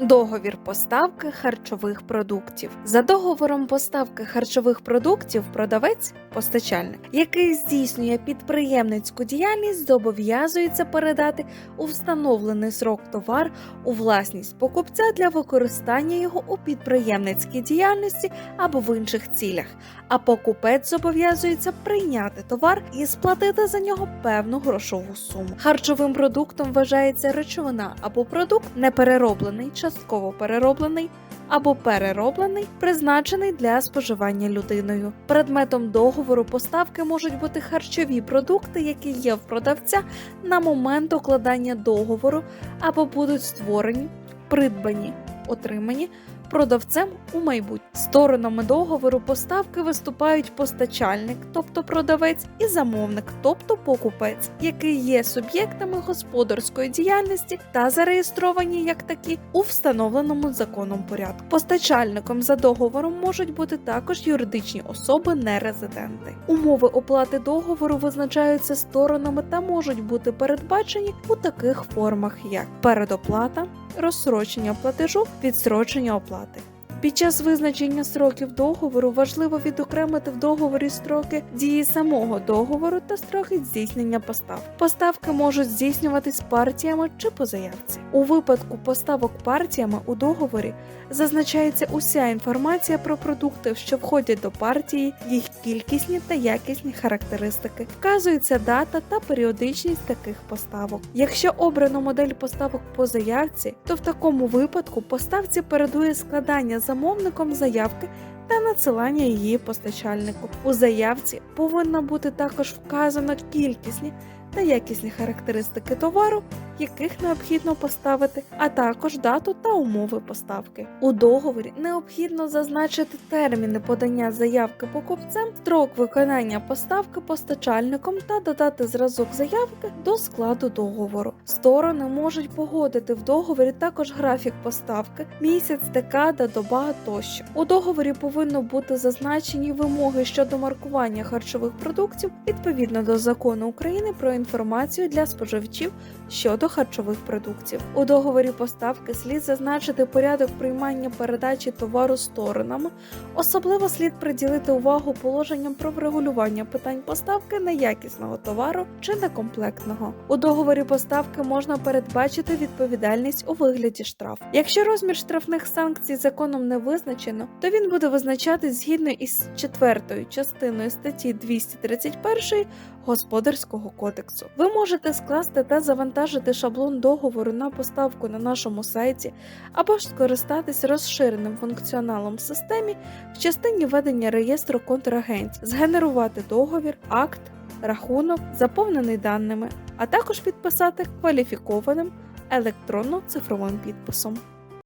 Договір поставки харчових продуктів. За договором поставки харчових продуктів продавець постачальник, який здійснює підприємницьку діяльність, зобов'язується передати у встановлений срок товар у власність покупця для використання його у підприємницькій діяльності або в інших цілях. А покупець зобов'язується прийняти товар і сплатити за нього певну грошову суму. Харчовим продуктом вважається речовина або продукт неперероблений, частково перероблений або перероблений, призначений для споживання людиною. Предметом договору поставки можуть бути харчові продукти, які є в продавця на момент укладання договору, або будуть створені, придбані, отримані продавцем у майбутньому. Сторонами договору поставки виступають постачальник, тобто продавець, і замовник, тобто покупець, який є суб'єктами господарської діяльності та зареєстровані як такі у встановленому законом порядку. Постачальником за договором можуть бути також юридичні особи нерезиденти. Умови оплати договору визначаються сторонами та можуть бути передбачені у таких формах, як передоплата, розсрочення платежу, відсрочення оплати. Під час визначення строків договору важливо відокремити в договорі строки дії самого договору та строки здійснення постав. Поставки можуть здійснюватись партіями чи по заявці. У випадку поставок партіями у договорі зазначається уся інформація про продукти, що входять до партії, їх кількісні та якісні характеристики. Вказується дата та періодичність таких поставок. Якщо обрано модель поставок по заявці, то в такому випадку поставці передує складання замовником заявки та надсилання її постачальнику. У заявці повинна бути також вказано кількісні та якісні характеристики товару, яких необхідно поставити, а також дату та умови поставки. У договорі необхідно зазначити терміни подання заявки покупцем, строк виконання поставки постачальником та додати зразок заявки до складу договору. Сторони можуть погодити в договорі також графік поставки, місяць, декада, доба тощо. У договорі повинно бути зазначені вимоги щодо маркування харчових продуктів відповідно до закону України про інформацію для споживачів щодо харчових продуктів. У договорі поставки слід зазначити порядок приймання передачі товару сторонами. Особливо слід приділити увагу положенням про врегулювання питань поставки неякісного товару чи некомплектного. У договорі поставки можна передбачити відповідальність у вигляді штрафу. Якщо розмір штрафних санкцій законом не визначено, то він буде визначатись згідно із четвертою частиною статті 231 Господарського кодексу. Ви можете скласти та завантажити шаблон договору на поставку на нашому сайті або ж скористатись розширеним функціоналом в системі в частині ведення реєстру контрагентів, згенерувати договір, акт, рахунок, заповнений даними, а також підписати кваліфікованим електронно-цифровим підписом.